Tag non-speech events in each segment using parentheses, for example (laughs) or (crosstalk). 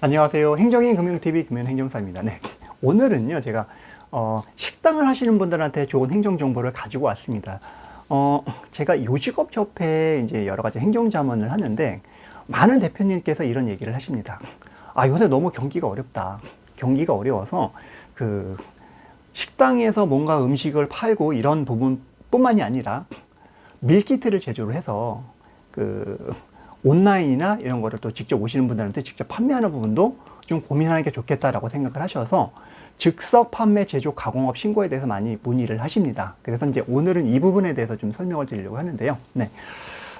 안녕하세요. 행정인 금융TV 금융행정사입니다. 네. 오늘은요, 제가, 어, 식당을 하시는 분들한테 좋은 행정 정보를 가지고 왔습니다. 어, 제가 요직업협회에 이제 여러 가지 행정자문을 하는데, 많은 대표님께서 이런 얘기를 하십니다. 아, 요새 너무 경기가 어렵다. 경기가 어려워서, 그, 식당에서 뭔가 음식을 팔고 이런 부분 뿐만이 아니라, 밀키트를 제조를 해서, 그, 온라인이나 이런 거를 또 직접 오시는 분들한테 직접 판매하는 부분도 좀 고민하는 게 좋겠다라고 생각을 하셔서 즉석 판매 제조 가공업 신고에 대해서 많이 문의를 하십니다. 그래서 이제 오늘은 이 부분에 대해서 좀 설명을 드리려고 하는데요. 네.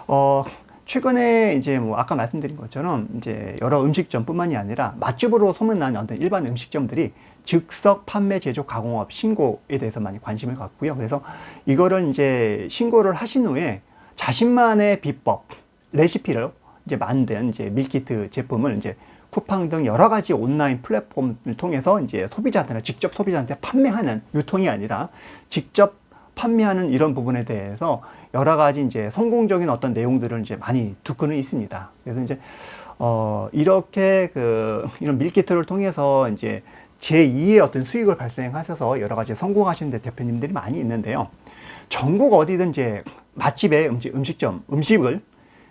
어, 최근에 이제 뭐 아까 말씀드린 것처럼 이제 여러 음식점뿐만이 아니라 맛집으로 소문난 어떤 일반 음식점들이 즉석 판매 제조 가공업 신고에 대해서 많이 관심을 갖고요. 그래서 이거를 이제 신고를 하신 후에 자신만의 비법, 레시피를 이제 만든 이제 밀키트 제품을 이제 쿠팡 등 여러 가지 온라인 플랫폼을 통해서 이제 소비자들은 직접 소비자한테 판매하는 유통이 아니라 직접 판매하는 이런 부분에 대해서 여러 가지 이제 성공적인 어떤 내용들을 이제 많이 듣고는 있습니다. 그래서 이제 어 이렇게 그 이런 밀키트를 통해서 이제 제2의 어떤 수익을 발생하셔서 여러 가지 성공하시는 데 대표님들이 많이 있는데요. 전국 어디든 이제 맛집의 음식, 음식점, 음식을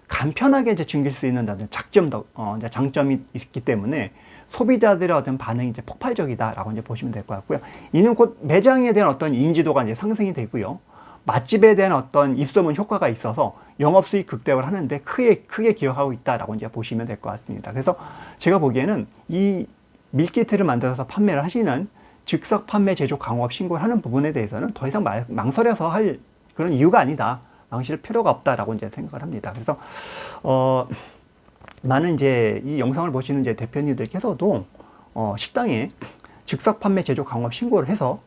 간편하게 이제 즐길 수 있는 작점, 어, 이제 장점이 있기 때문에 소비자들의 어떤 반응이 이제 폭발적이다라고 이제 보시면 될 것 같고요. 이는 곧 매장에 대한 어떤 인지도가 이제 상승이 되고요. 맛집에 대한 어떤 입소문 효과가 있어서 영업 수익 극대화를 하는데 크게 크게 기여하고 있다라고 이제 보시면 될 것 같습니다. 그래서 제가 보기에는 이 밀키트를 만들어서 판매를 하시는 즉석 판매 제조 강업 신고를 하는 부분에 대해서는 더 이상 말, 망설여서 할 그런 이유가 아니다. 망실 필요가 없다라고 이제 생각을 합니다. 그래서 어 많은 이제 이 영상을 보시는 이제 대표님들께서도 어 식당에 즉석 판매 제조 강업 신고를 해서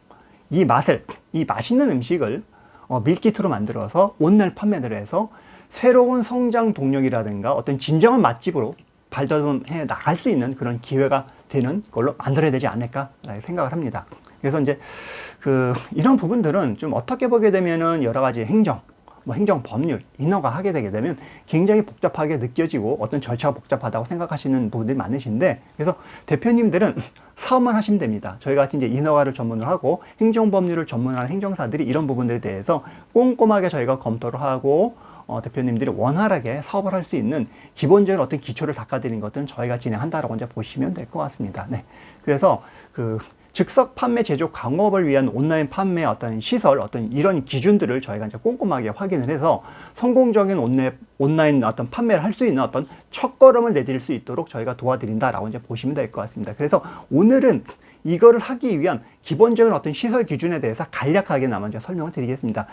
이 맛을 이 맛있는 음식을 어 밀키트로 만들어서 온라인 판매를 해서 새로운 성장 동력이라든가 어떤 진정한 맛집으로 발돋움해 나갈 수 있는 그런 기회가 되는 걸로 만들어야 되지 않을까 생각을 합니다. 그래서 이제 그 이런 부분들은 좀 어떻게 보게 되면은 여러 가지 행정 뭐 행정 법률 인허가 하게 되게 되면 굉장히 복잡하게 느껴지고 어떤 절차가 복잡하다고 생각하시는 분들이 많으신데 그래서 대표님들은 (laughs) 사업만 하시면 됩니다. 저희 같이 이제 인허가를 전문으로 하고 행정 법률을 전문하는 행정사들이 이런 부분들에 대해서 꼼꼼하게 저희가 검토를 하고 어, 대표님들이 원활하게 사업을 할 수 있는 기본적인 어떤 기초를 닦아드리는 것들은 저희가 진행한다라고 이제 보시면 될 것 같습니다. 네. 그래서 그 즉석 판매 제조 강업을 위한 온라인 판매 어떤 시설 어떤 이런 기준들을 저희가 이제 꼼꼼하게 확인을 해서 성공적인 온라인, 온라인 어떤 판매를 할 수 있는 어떤 첫걸음을 내드릴 수 있도록 저희가 도와드린다라고 이제 보시면 될 것 같습니다. 그래서 오늘은 이거를 하기 위한 기본적인 어떤 시설 기준에 대해서 간략하게 나만 이제 설명을 드리겠습니다.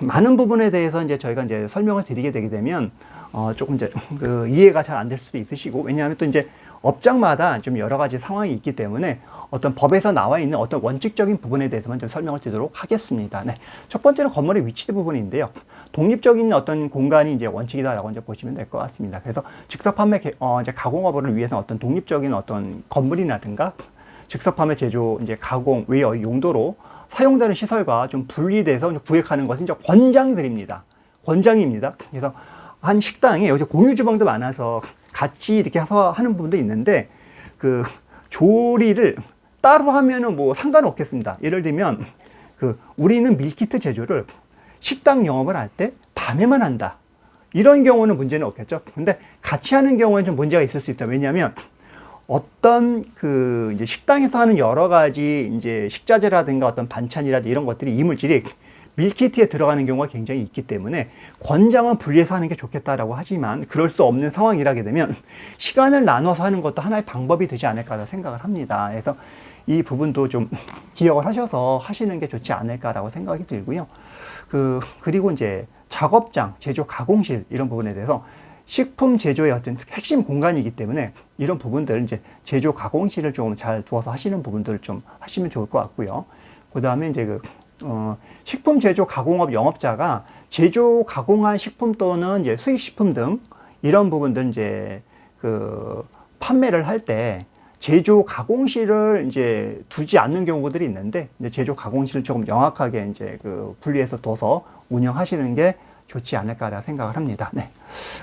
많은 부분에 대해서 이제 저희가 이제 설명을 드리게 되게 되면 어 조금 이제 그 이해가 잘 안 될 수도 있으시고 왜냐하면 또 이제 업장마다 좀 여러 가지 상황이 있기 때문에 어떤 법에서 나와 있는 어떤 원칙적인 부분에 대해서만 좀 설명을 드리도록 하겠습니다. 네. 첫 번째는 건물의 위치 부분인데요. 독립적인 어떤 공간이 이제 원칙이다라고 이제 보시면 될 것 같습니다. 그래서 즉석 판매 어 이제 가공업을 위해서 어떤 독립적인 어떤 건물이라든가 즉석 판매 제조 이제 가공 외의 용도로 사용되는 시설과 좀 분리돼서 구획하는 것은 이제 권장드립니다. 권장입니다. 그래서 한 식당에 여기 공유 주방도 많아서 같이 이렇게 해서 하는 부분도 있는데 그 조리를 따로 하면은 뭐 상관없겠습니다. 예를 들면 그 우리는 밀키트 제조를 식당 영업을 할 때 밤에만 한다. 이런 경우는 문제는 없겠죠. 근데 같이 하는 경우에는 좀 문제가 있을 수 있다. 왜냐하면 어떤 그 이제 식당에서 하는 여러 가지 이제 식자재라든가 어떤 반찬이라든가 이런 것들이 이물질이 밀키트에 들어가는 경우가 굉장히 있기 때문에 권장은 분리해서 하는 게 좋겠다라고 하지만 그럴 수 없는 상황이라게 되면 (laughs) 시간을 나눠서 하는 것도 하나의 방법이 되지 않을까 생각을 합니다. 그래서 이 부분도 좀 (laughs) 기억을 하셔서 하시는 게 좋지 않을까라고 생각이 들고요. 그 그리고 이제 작업장, 제조 가공실 이런 부분에 대해서 식품 제조의 어떤 핵심 공간이기 때문에 이런 부분들 이제 제조 가공실을 좀 잘 두어서 하시는 부분들을 좀 하시면 좋을 것 같고요. 그 다음에 이제 그 어, 식품 제조 가공업 영업자가 제조 가공한 식품 또는 이제 수익 식품 등 이런 부분들 이제 그 판매를 할 때 제조 가공실을 이제 두지 않는 경우들이 있는데 제조 가공실을 조금 명확하게 이제 그 분리해서 둬서 운영하시는 게 좋지 않을까라 생각을 합니다. 네.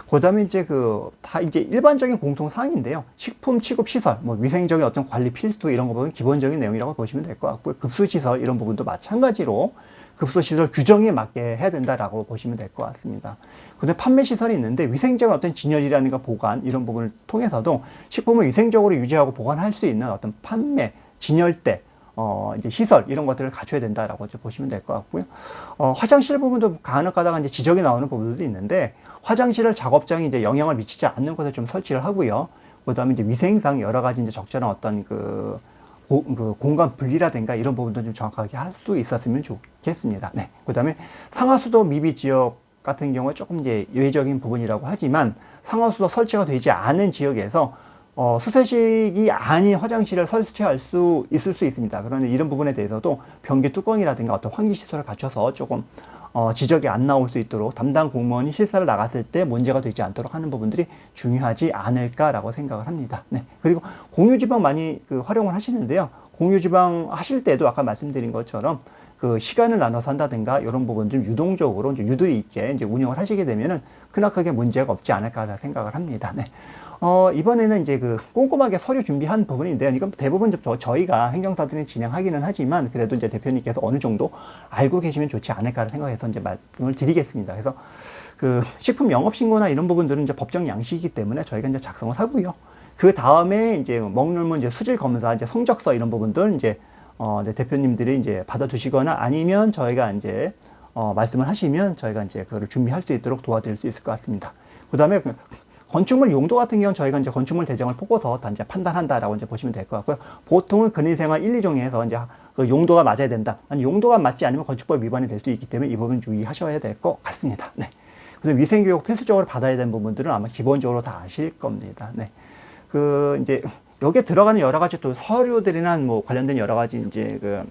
그 다음에 이제 그 다 이제 일반적인 공통 사항인데요. 식품 취급 시설, 뭐 위생적인 어떤 관리 필수 이런 거 보면 기본적인 내용이라고 보시면 될 것 같고요. 급수 시설 이런 부분도 마찬가지로 급수 시설 규정에 맞게 해야 된다라고 보시면 될 것 같습니다. 근데 판매 시설이 있는데 위생적인 어떤 진열이라든가 보관 이런 부분을 통해서도 식품을 위생적으로 유지하고 보관할 수 있는 어떤 판매 진열대 어, 이제 시설 이런 것들을 갖춰야 된다라고 보시면 될 것 같고요. 어, 화장실 부분도 간혹 가다가 이제 지적이 나오는 부분도 있는데 화장실을 작업장이 이제 영향을 미치지 않는 곳에 좀 설치를 하고요. 그다음에 이제 위생상 여러 가지 이제 적절한 어떤 그, 고, 그 공간 분리라든가 이런 부분도 좀 정확하게 할 수 있었으면 좋겠습니다. 네. 그다음에 상하수도 미비 지역 같은 경우에 조금 이제 예외적인 부분이라고 하지만 상하수도 설치가 되지 않은 지역에서 어, 수세식이 아닌 화장실을 설치할 수 있을 수 있습니다. 그런데 이런 부분에 대해서도 변기 뚜껑이라든가 어떤 환기 시설을 갖춰서 조금 어, 지적이 안 나올 수 있도록 담당 공무원이 실사를 나갔을 때 문제가 되지 않도록 하는 부분들이 중요하지 않을까라고 생각을 합니다. 네. 그리고 공유지방 많이 그 활용을 하시는데요. 공유지방 하실 때도 아까 말씀드린 것처럼 그 시간을 나눠서 한다든가 이런 부분 좀 유동적으로 이제 유도리 있게 이제 운영을 하시게 되면은 크나크게 문제가 없지 않을까 생각을 합니다. 네. 어, 이번에는 이제 그 꼼꼼하게 서류 준비한 부분인데요. 이건 대부분 저, 저희가 행정사들이 진행하기는 하지만 그래도 이제 대표님께서 어느 정도 알고 계시면 좋지 않을까 생각해서 이제 말씀을 드리겠습니다. 그래서 그 식품 영업신고나 이런 부분들은 이제 법정 양식이기 때문에 저희가 이제 작성을 하고요. 그 다음에 이제 먹는 이제 수질 검사, 이제 성적서 이런 부분들 이제 어, 네, 대표님들이 이제 받아두시거나 아니면 저희가 이제 어, 말씀을 하시면 저희가 이제 그거를 준비할 수 있도록 도와드릴 수 있을 것 같습니다. 그 다음에 건축물 용도 같은 경우는 저희가 이제 건축물 대장을 보고서 단지 판단한다라고 이제 보시면 될 것 같고요. 보통은 근인생활 1, 2종에서 이제 그 용도가 맞아야 된다. 아니 용도가 맞지 않으면 건축법 위반이 될 수 있기 때문에 이 부분 주의하셔야 될 것 같습니다. 네. 그다음 위생교육 필수적으로 받아야 되는 부분들은 아마 기본적으로 다 아실 겁니다. 네. 그 이제 여기에 들어가는 여러 가지 또 서류들이나 뭐 관련된 여러 가지 이제 그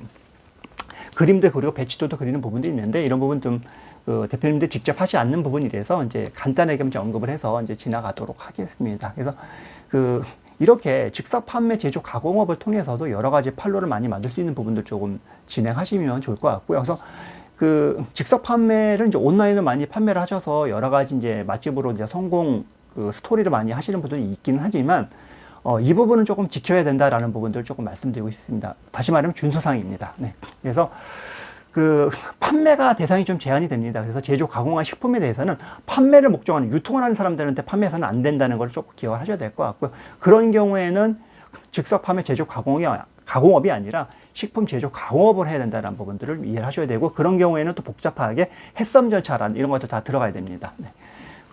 그림도 그리고 배치도도 그리는 부분도 있는데 이런 부분 좀 그 대표님들 직접 하지 않는 부분이라서 이제 간단하게 좀 언급을 해서 이제 지나가도록 하겠습니다. 그래서 그 이렇게 즉석 판매 제조 가공업을 통해서도 여러 가지 판로를 많이 만들 수 있는 부분들 조금 진행하시면 좋을 것 같고요. 그래서 그 즉석 판매를 이제 온라인으로 많이 판매를 하셔서 여러 가지 이제 맛집으로 이제 성공 그 스토리를 많이 하시는 분들이 있기는 하지만 어, 이 부분은 조금 지켜야 된다라는 부분들을 조금 말씀드리고 싶습니다. 다시 말하면 준수사항입니다. 네. 그래서 그 판매가 대상이 좀 제한이 됩니다. 그래서 제조 가공한 식품에 대해서는 판매를 목적하는 유통을 하는 사람들한테 판매해서는 안 된다는 걸 조금 기억을 하셔야 될 것 같고요. 그런 경우에는 즉석 판매 제조 가공이 가공업이 아니라 식품 제조 가공업을 해야 된다는 부분들을 이해를 하셔야 되고 그런 경우에는 또 복잡하게 해썸 절차란 이런 것들 다 들어가야 됩니다. 네.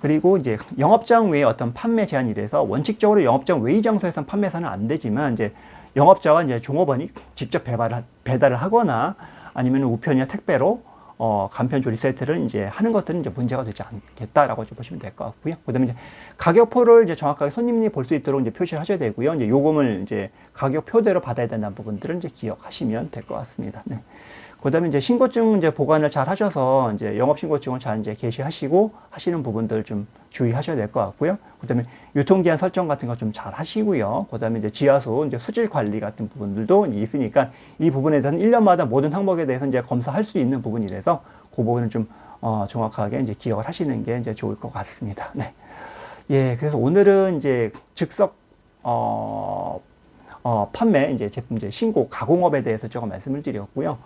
그리고 이제 영업장 외에 어떤 판매 제한이 돼서 원칙적으로 영업장 외의 장소에서는 판매해서는 안 되지만 이제 영업자와 이제 종업원이 직접 배달을, 배달을 하거나 아니면 우편이나 택배로 어, 간편 조리 세트를 이제 하는 것들은 이제 문제가 되지 않겠다라고 보시면 될 것 같고요. 그다음에 이제 가격표를 이제 정확하게 손님이 볼 수 있도록 이제 표시를 하셔야 되고요. 이제 요금을 이제 가격표대로 받아야 된다는 부분들은 이제 기억하시면 될 것 같습니다. 네. 그다음에 이제 신고증 이제 보관을 잘 하셔서 이제 영업 신고증을 잘 이제 게시하시고 하시는 부분들 좀 주의하셔야 될 것 같고요. 그다음에 유통기한 설정 같은 거 좀 잘 하시고요. 그다음에 이제 지하수 이제 수질 관리 같은 부분들도 있으니까 이 부분에 대해서는 1년마다 모든 항목에 대해서 이제 검사할 수 있는 부분이라서 그 부분은 좀 어, 정확하게 이제 기억을 하시는 게 이제 좋을 것 같습니다. 네. 예, 그래서 오늘은 이제 즉석 어, 어, 판매 이제 제품 이제 신고 가공업에 대해서 조금 말씀을 드렸고요.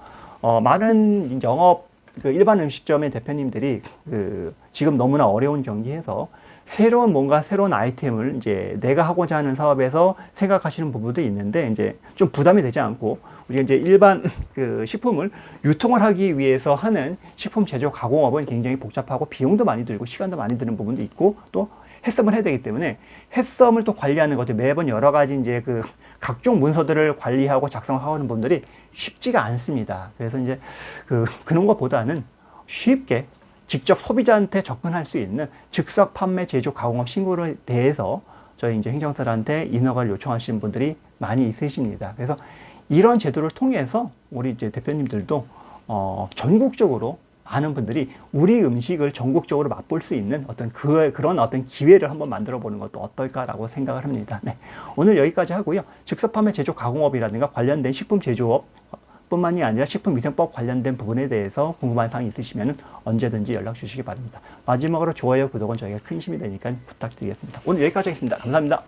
어, 많은 영업 그 일반 음식점의 대표님들이 그 지금 너무나 어려운 경기에서 새로운 뭔가 새로운 아이템을 이제 내가 하고자 하는 사업에서 생각하시는 부분도 있는데 이제 좀 부담이 되지 않고 우리가 이제 일반 (laughs) 그 식품을 유통을 하기 위해서 하는 식품 제조 가공업은 굉장히 복잡하고 비용도 많이 들고 시간도 많이 드는 부분도 있고 또 해썸을 해야 되기 때문에 해썸을 또 관리하는 것도 매번 여러 가지 이제 그 각종 문서들을 관리하고 작성하는 분들이 쉽지가 않습니다. 그래서 이제 그 그런 것보다는 쉽게 직접 소비자한테 접근할 수 있는 즉석 판매 제조 가공업 신고에 대해서 저희 이제 행정사들한테 인허가를 요청하시는 분들이 많이 있으십니다. 그래서 이런 제도를 통해서 우리 이제 대표님들도 어, 전국적으로 많은 분들이 우리 음식을 전국적으로 맛볼 수 있는 어떤 그, 그런 어떤 기회를 한번 만들어 보는 것도 어떨까라고 생각을 합니다. 네. 오늘 여기까지 하고요. 즉석 판매 제조 가공업이라든가 관련된 식품 제조업 뿐만이 아니라 식품위생법 관련된 부분에 대해서 궁금한 사항이 있으시면 언제든지 연락 주시기 바랍니다. 마지막으로 좋아요, 구독은 저희가 큰 힘이 되니까 부탁드리겠습니다. 오늘 여기까지 하겠습니다. 감사합니다.